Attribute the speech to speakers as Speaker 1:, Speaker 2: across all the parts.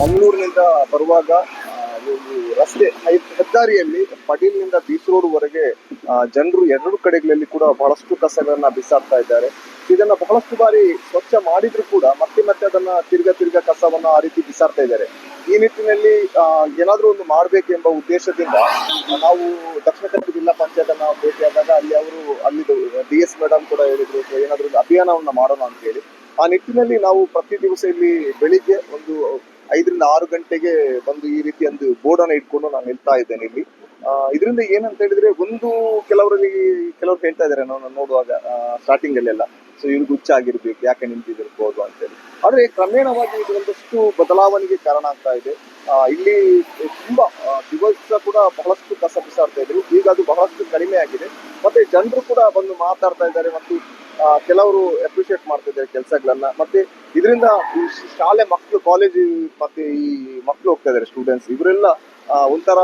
Speaker 1: ಮಂಗಳೂರಿನಿಂದ ಬರುವಾಗ ರಸ್ತೆ ಹೆದ್ದಾರಿಯಲ್ಲಿ ಪಟೀಲ್ನಿಂದ ಬೀಚ್ ರೋಡ್ವರೆಗೆ ಜನರು ಎರಡು ಕಡೆಗಳಲ್ಲಿ ಕೂಡ ಬಹಳಷ್ಟು ಕಸಗಳನ್ನ ಬಿಸಾಡ್ತಾ ಇದ್ದಾರೆ. ಇದನ್ನ ಬಹಳಷ್ಟು ಬಾರಿ ಸ್ವಚ್ಛ ಮಾಡಿದ್ರು ಕೂಡ ಮತ್ತೆ ಮತ್ತೆ ಅದನ್ನ ತಿರ್ಗ ತಿರ್ಗ ಕಸವನ್ನ ಆ ರೀತಿ ಬಿಸಾಡ್ತಾ ಇದ್ದಾರೆ. ಈ ನಿಟ್ಟಿನಲ್ಲಿ ಏನಾದರೂ ಒಂದು ಮಾಡ್ಬೇಕೆಂಬ ಉದ್ದೇಶದಿಂದ ನಾವು ದಕ್ಷಿಣ ಕನ್ನಡ ಜಿಲ್ಲಾ ಪಂಚಾಯತ್ ಅನ್ನ ಭೇಟಿಯಾದಾಗ ಅಲ್ಲಿ ಅವರು, ಅಲ್ಲಿ ಡಿ ಎಸ್ ಮೇಡಮ್ ಕೂಡ ಹೇಳಿದ್ರು ಏನಾದ್ರೂ ಒಂದು ಅಭಿಯಾನವನ್ನ ಮಾಡೋಣ ಅಂತ ಹೇಳಿ ಆ ನಿಟ್ಟಿನಲ್ಲಿ ನಾವು ಪ್ರತಿ ದಿವಸ ಇಲ್ಲಿ ಬೆಳಿಗ್ಗೆ ಒಂದು ಐದರಿಂದ ಆರು ಗಂಟೆಗೆ ಬಂದು ಈ ರೀತಿ ಒಂದು ಬೋರ್ಡ್ ಅನ್ನ ಇಟ್ಕೊಂಡು ನಾನು ನಿಲ್ತಾ ಇದ್ದೇನೆ ಇಲ್ಲಿ. ಇದರಿಂದ ಏನಂತ ಹೇಳಿದ್ರೆ ಒಂದು ಕೆಲವರಲ್ಲಿ, ಕೆಲವರು ಹೇಳ್ತಾ ಇದ್ದಾರೆ ನಾನು ನೋಡುವಾಗ ಸ್ಟಾರ್ಟಿಂಗ್ ಅಲ್ಲೆಲ್ಲ. ಸೊ ಇವ್ರಿಗೆ ಹುಚ್ಚ ಆಗಿರ್ಬೇಕು, ಯಾಕೆ ನಿಂತಿದಿರ್ಬೋದು ಅಂತೇಳಿ ಆದ್ರೆ ಕ್ರಮೇಣವಾಗಿ ಇದು ಒಂದಷ್ಟು ಬದಲಾವಣೆಗೆ ಕಾರಣ ಆಗ್ತಾ ಇದೆ. ಇಲ್ಲಿ ತುಂಬಾ ದಿವಸ ಕೂಡ ಬಹಳಷ್ಟು ಕಸ ಬಿಸಾಡ್ತಾ ಇದ್ರು. ಈಗ ಅದು ಬಹಳಷ್ಟು ಕಡಿಮೆ ಆಗಿದೆ. ಮತ್ತೆ ಜನರು ಕೂಡ ಬಂದು ಮಾತಾಡ್ತಾ ಇದ್ದಾರೆ ಮತ್ತು ಕೆಲವರು ಅಪ್ರಿಷಿಯೇಟ್ ಮಾಡ್ತಿದ್ದಾರೆ ಕೆಲಸಗಳನ್ನ. ಮತ್ತೆ ಇದರಿಂದ ಶಾಲೆ ಮಕ್ಕಳು ಕಾಲೇಜ್ ಮತ್ತೆ ಈ ಮಕ್ಕಳು ಹೋಗ್ತಾ ಇದ್ದಾರೆ ಸ್ಟೂಡೆಂಟ್ಸ್ ಇವರೆಲ್ಲ ಒಂಥರ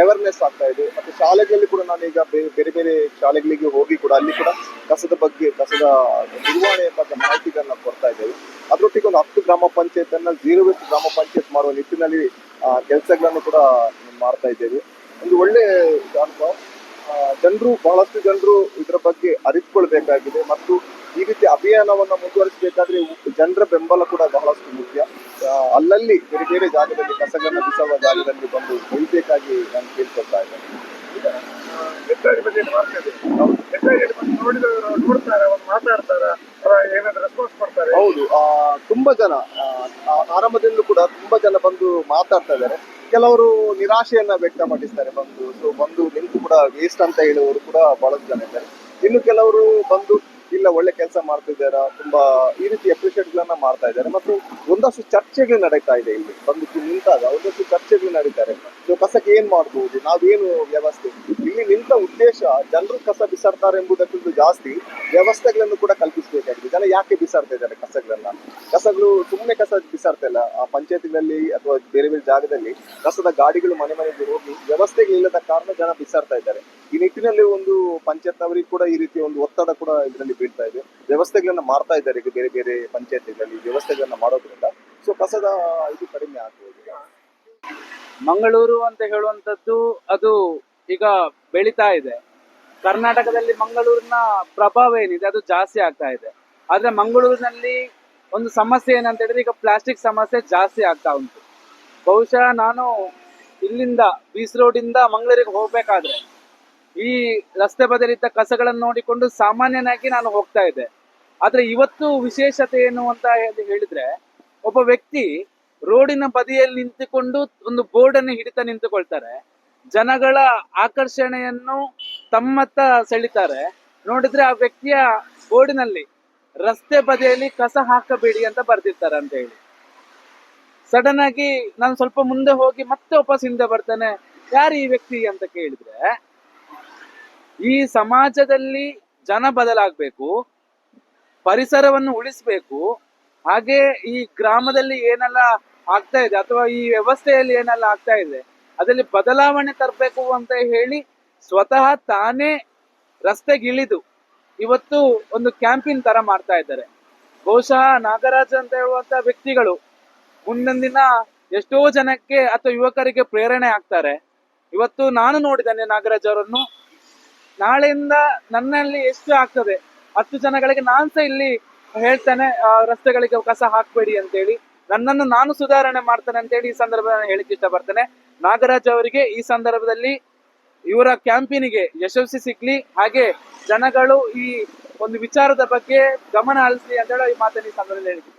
Speaker 1: ಅವೇರ್ನೆಸ್ ಆಗ್ತಾ ಇದೆ. ಮತ್ತೆ ಶಾಲೆಗಳಲ್ಲಿ ಕೂಡ ನಾನೀಗ ಬೇರೆ ಬೇರೆ ಬೇರೆ ಶಾಲೆಗಳಿಗೆ ಹೋಗಿ ಕೂಡ ಅಲ್ಲಿ ಕೂಡ ಕಸದ ಬಗ್ಗೆ, ಕಸದ ನಿರ್ವಹಣೆ ಬಗ್ಗೆ ಮಾಹಿತಿಗಳನ್ನ ಕೊಡ್ತಾ ಇದ್ದೇವೆ. ಅದರೊಟ್ಟಿಗೆ ಒಂದು ಹತ್ತು ಗ್ರಾಮ ಪಂಚಾಯತ್ ಅನ್ನ ಜೀರೋ ವೇಸ್ಟ್ ಗ್ರಾಮ ಪಂಚಾಯತ್ ಮಾಡುವ ನಿಟ್ಟಿನಲ್ಲಿ ಕೆಲಸಗಳನ್ನು ಕೂಡ ಮಾಡ್ತಾ ಇದ್ದೇವೆ. ಒಂದು ಒಳ್ಳೆ ಅನುಭವ ಜನರು ಬಹಳಷ್ಟು ಜನರು ಇದರ ಬಗ್ಗೆ ಅರಿತುಕೊಳ್ಬೇಕಾಗಿದೆ ಮತ್ತು ಈ ರೀತಿ ಅಭಿಯಾನವನ್ನು ಮುಂದುವರಿಸಬೇಕಾದ್ರೆ ಜನರ ಬೆಂಬಲ ಕೂಡ ಬಹಳಷ್ಟು ಮುಖ್ಯ. ಅಲ್ಲಲ್ಲಿ ಬೇರೆ ಬೇರೆ ಜಾಗದಲ್ಲಿ ಕಸಗಳನ್ನು ಬಿಸುವ ಜಾಗದಲ್ಲಿ ಬಂದು ಒಯ್ಬೇಕಾಗಿ ನಾನು ಕೇಳ್ಕೊಳ್ತಾ ಇದ್ದೇನೆ. ಹೌದು. ಆ, ತುಂಬಾ ಜನ ಆರಂಭದಲ್ಲೂ ಕೂಡ ತುಂಬಾ ಜನ ಬಂದು ಮಾತಾಡ್ತಾ ಇದ್ದಾರೆ. ಕೆಲವರು ನಿರಾಶೆಯನ್ನ ವ್ಯಕ್ತಪಡಿಸ್ತಾರೆ ಬಂದು. ಸೊ ಬಂದು ನಿಂತು ವೇಸ್ಟ್ ಅಂತ ಹೇಳುವವರು ಕೂಡ ಬಹಳಷ್ಟು ಜನ ಇದ್ದಾರೆ. ಇನ್ನು ಕೆಲವರು ಬಂದು, ಇಲ್ಲ, ಒಳ್ಳೆ ಕೆಲಸ ಮಾಡ್ತಿದ್ದಾರಾ, ತುಂಬಾ ಈ ರೀತಿ ಅಪ್ರಿಷಿಯೇಟ್ ಗಳನ್ನ ಮಾಡ್ತಾ ಇದ್ದಾರೆ. ಮತ್ತು ಒಂದಷ್ಟು ಚರ್ಚೆಗಳು ನಡೀತಾ ಇದೆ ಇಲ್ಲಿ. ಬಂದು ನಿಂತಾಗ ಒಂದಷ್ಟು ಚರ್ಚೆಗಳು ನಡೀತಾರೆ ಕಸಕ್ಕೆ ಏನ್ ಮಾಡಬಹುದು ನಾವೇನು ವ್ಯವಸ್ಥೆ? ಇಲ್ಲಿ ನಿಂತ ಉದ್ದೇಶ ಜನರು ಕಸ ಬಿಸಾಡ್ತಾರೆ ಎಂಬುದಕ್ಕಿಂತ ಜಾಸ್ತಿ ವ್ಯವಸ್ಥೆಗಳನ್ನು ಕೂಡ ಕಲ್ಪಿಸಬೇಕಾಗಿದೆ. ಜನ ಯಾಕೆ ಬಿಸಾಡ್ತಾ ಇದ್ದಾರೆ ಕಸಗಳನ್ನ? ಕಸಗಳು ಸುಮ್ಮನೆ ಕಸ ಬಿಸಾಡ್ತಾ ಇಲ್ಲ. ಆ ಪಂಚಾಯತ್ಗಳಲ್ಲಿ ಅಥವಾ ಬೇರೆ ಬೇರೆ ಜಾಗದಲ್ಲಿ ಕಸದ ಗಾಡಿಗಳು ಮನೆ ಮನೆಗೆ ಹೋಗಿ ವ್ಯವಸ್ಥೆಗಳಿಲ್ಲದ ಕಾರಣ ಜನ ಬಿಸಾಡ್ತಾ ಇದ್ದಾರೆ. ಈ ನಿಟ್ಟಿನಲ್ಲಿ ಒಂದು ಪಂಚಾಯತ್ನವರಿಗೆ ಕೂಡ ಈ ರೀತಿಯ ಒಂದು ಒತ್ತಡ ಕೂಡ ಇದರಲ್ಲಿ ಬೀಳ್ತಾ ಇದೆ. ವ್ಯವಸ್ಥೆಗಳನ್ನ ಮಾಡ್ತಾ ಇದ್ದಾರೆ ಈಗ ಬೇರೆ ಬೇರೆ ಪಂಚಾಯತ್ಗಳಲ್ಲಿ ವ್ಯವಸ್ಥೆಗಳನ್ನ ಮಾಡೋದ್ರಿಂದ. ಸೊ ಕಸದ ಇದು ಕಡಿಮೆ ಆಗ್ಬೋದು.
Speaker 2: ಮಂಗಳೂರು ಅಂತ ಹೇಳುವಂಥದ್ದು ಅದು ಈಗ ಬೆಳೀತಾ ಇದೆ. ಕರ್ನಾಟಕದಲ್ಲಿ ಮಂಗಳೂರಿನ ಪ್ರಭಾವ ಏನಿದೆ ಅದು ಜಾಸ್ತಿ ಆಗ್ತಾ ಇದೆ. ಆದ್ರೆ ಮಂಗಳೂರಿನಲ್ಲಿ ಒಂದು ಸಮಸ್ಯೆ ಏನಂತ ಹೇಳಿದ್ರೆ ಈಗ ಪ್ಲಾಸ್ಟಿಕ್ ಸಮಸ್ಯೆ ಜಾಸ್ತಿ ಆಗ್ತಾ ಉಂಟು. ಬಹುಶಃ ನಾನು ಇಲ್ಲಿಂದ, ಬೀಸ್ ರೋಡಿಂದ ಮಂಗಳೂರಿಗೆ ಹೋಗ್ಬೇಕಾದ್ರೆ ಈ ರಸ್ತೆ ಬದಲಿದ್ದ ಕಸಗಳನ್ನು ನೋಡಿಕೊಂಡು ಸಾಮಾನ್ಯನಾಗಿ ನಾನು ಹೋಗ್ತಾ ಇದ್ದೆ. ಆದ್ರೆ ಇವತ್ತು ವಿಶೇಷತೆ ಏನು ಅಂತ ಹೇಳಿ- ಹೇಳಿದ್ರೆ, ಒಬ್ಬ ವ್ಯಕ್ತಿ ರೋಡಿನ ಬದಿಯಲ್ಲಿ ನಿಂತುಕೊಂಡು ಒಂದು ಬೋರ್ಡ್ ಅನ್ನು ಹಿಡಿತಾ ನಿಂತುಕೊಳ್ತಾರೆ. ಜನಗಳ ಆಕರ್ಷಣೆಯನ್ನು ತಮ್ಮತ್ತ ಸೆಳಿತಾರೆ. ನೋಡಿದ್ರೆ ಆ ವ್ಯಕ್ತಿಯ ಬೋರ್ಡಿನಲ್ಲಿ ರಸ್ತೆ ಬದಿಯಲ್ಲಿ ಕಸ ಹಾಕಬೇಡಿ ಅಂತ ಬರ್ದಿರ್ತಾರೆ ಅಂತ ಹೇಳಿ. ಸಡನ್ ಆಗಿ ನಾನು ಸ್ವಲ್ಪ ಮುಂದೆ ಹೋಗಿ ಮತ್ತೆ ವಾಪಸ್ ಹಿಂದೆ ಬರ್ತೇನೆ. ಯಾರು ಈ ವ್ಯಕ್ತಿ ಅಂತ ಕೇಳಿದ್ರೆ, ಈ ಸಮಾಜದಲ್ಲಿ ಜನ ಬದಲಾಗಬೇಕು, ಪರಿಸರವನ್ನು ಉಳಿಸ್ಬೇಕು ಹಾಗೆ ಈ ಗ್ರಾಮದಲ್ಲಿ ಏನೆಲ್ಲ ಆಗ್ತಾ ಇದೆ ಅಥವಾ ಈ ವ್ಯವಸ್ಥೆಯಲ್ಲಿ ಏನೆಲ್ಲ ಆಗ್ತಾ ಇದೆ, ಅದರಲ್ಲಿ ಬದಲಾವಣೆ ತರಬೇಕು ಅಂತ ಹೇಳಿ ಸ್ವತಃ ತಾನೇ ರಸ್ತೆಗಿಳಿದು ಇವತ್ತು ಒಂದು ಕ್ಯಾಂಪಿನ್ ತರ ಮಾಡ್ತಾ ಇದ್ದಾರೆ. ಬಹುಶಃ ನಾಗರಾಜ್ ಅಂತ ಹೇಳುವಂತ ವ್ಯಕ್ತಿಗಳು ಮುಂದಿನ ದಿನ ಎಷ್ಟೋ ಜನಕ್ಕೆ ಅಥವಾ ಯುವಕರಿಗೆ ಪ್ರೇರಣೆ ಆಗ್ತಾರೆ. ಇವತ್ತು ನಾನು ನೋಡಿದ್ದೇನೆ ನಾಗರಾಜ್ ಅವರನ್ನು. ನಾಳೆಯಿಂದ ನನ್ನಲ್ಲಿ ಎಷ್ಟು ಆಗ್ತದೆ? ಹತ್ತು ಜನಗಳಿಗೆ ನಾನ್ಸ ಇಲ್ಲಿ ಹೇಳ್ತೇನೆ ರಸ್ತೆಗಳಿಗೆ ಕಸ ಹಾಕ್ಬೇಡಿ ಅಂತೇಳಿ. ನನ್ನನ್ನು ನಾನು ಸುಧಾರಣೆ ಮಾಡ್ತೇನೆ ಅಂತೇಳಿ ಈ ಸಂದರ್ಭದಲ್ಲಿ ಹೇಳಿಕ್ಕೆ ಇಷ್ಟಪಡ್ತೇನೆ. ನಾಗರಾಜ್ ಅವರಿಗೆ ಈ ಸಂದರ್ಭದಲ್ಲಿ ಇವರ ಕ್ಯಾಂಪೇನಿಗೆ ಯಶಸ್ವಿ ಸಿಗ್ಲಿ ಹಾಗೆ ಜನಗಳು ಈ ಒಂದು ವಿಚಾರದ ಬಗ್ಗೆ ಗಮನ ಹರಿಸಲಿ ಅಂತ ಹೇಳಿ ಈ ಮಾತನ್ನ ಈ ಸಂದರ್ಭದಲ್ಲಿ ಹೇಳಿಕ್ಕೆ